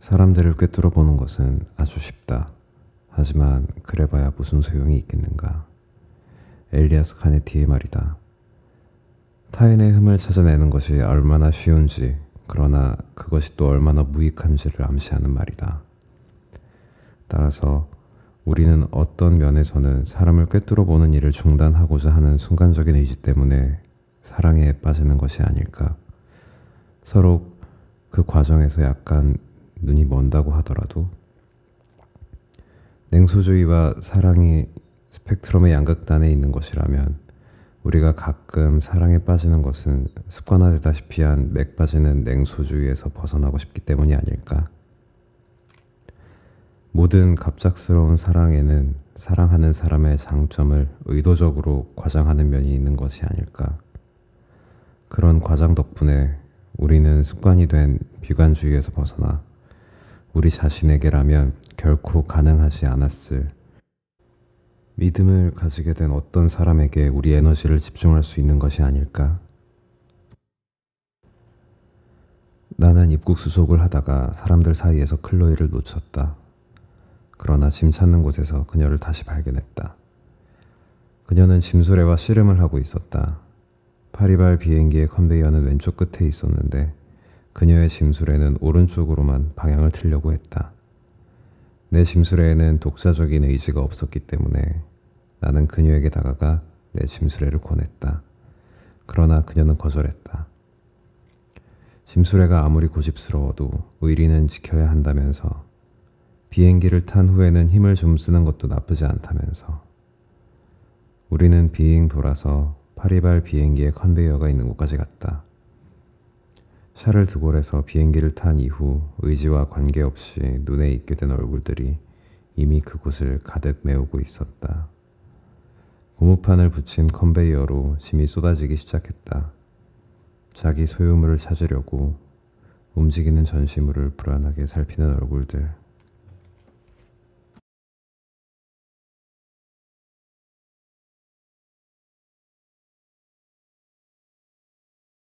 사람들을 꿰뚫어 보는 것은 아주 쉽다. 하지만 그래봐야 무슨 소용이 있겠는가. 엘리아스 카네티의 말이다. 타인의 흠을 찾아내는 것이 얼마나 쉬운지, 그러나 그것이 또 얼마나 무익한지를 암시하는 말이다. 따라서 우리는 어떤 면에서는 사람을 꿰뚫어 보는 일을 중단하고자 하는 순간적인 의지 때문에 사랑에 빠지는 것이 아닐까. 서로 그 과정에서 약간 눈이 먼다고 하더라도 냉소주의와 사랑이 스펙트럼의 양극단에 있는 것이라면 우리가 가끔 사랑에 빠지는 것은 습관화되다시피 한 맥 빠지는 냉소주의에서 벗어나고 싶기 때문이 아닐까. 모든 갑작스러운 사랑에는 사랑하는 사람의 장점을 의도적으로 과장하는 면이 있는 것이 아닐까. 그런 과장 덕분에 우리는 습관이 된 비관주의에서 벗어나 우리 자신에게라면 결코 가능하지 않았을 믿음을 가지게 된 어떤 사람에게 우리 에너지를 집중할 수 있는 것이 아닐까? 나는 입국 수속을 하다가 사람들 사이에서 클로이를 놓쳤다. 그러나 짐 찾는 곳에서 그녀를 다시 발견했다. 그녀는 짐수레와 씨름을 하고 있었다. 파리발 비행기의 컨베이어는 왼쪽 끝에 있었는데 그녀의 짐수레는 오른쪽으로만 방향을 틀려고 했다. 내 짐수레에는 독자적인 의지가 없었기 때문에 나는 그녀에게 다가가 내 짐수레를 권했다. 그러나 그녀는 거절했다. 짐수레가 아무리 고집스러워도 의리는 지켜야 한다면서 비행기를 탄 후에는 힘을 좀 쓰는 것도 나쁘지 않다면서 우리는 비행 돌아서 파리발 비행기의 컨베이어가 있는 곳까지 갔다. 샤를 드골에서 비행기를 탄 이후 의지와 관계없이 눈에 익게 된 얼굴들이 이미 그곳을 가득 메우고 있었다. 고무판을 붙인 컨베이어로 짐이 쏟아지기 시작했다. 자기 소유물을 찾으려고 움직이는 전시물을 불안하게 살피는 얼굴들.